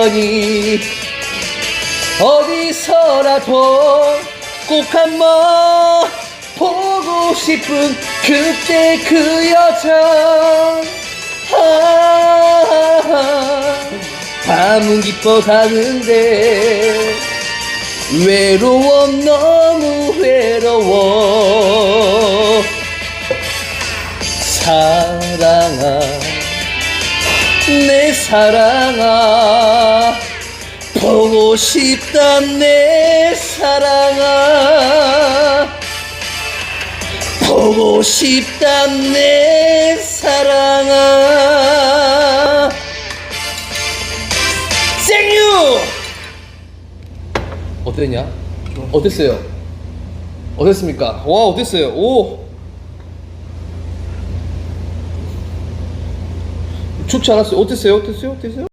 우연히 어디서라도 꼭 한번 보고 싶은 그때 그 여자 아, 밤은 깊어가는데 외로워 너무 외로워. 사랑아 내 사랑아 보고 싶다 내 사랑아 보고 싶다 내 사랑아 생유 어땠냐? 어땠어요? 어땠습니까? 와 어땠어요? 오 좋지 않았어요? 어땠어요? 어땠어요? 어땠어요?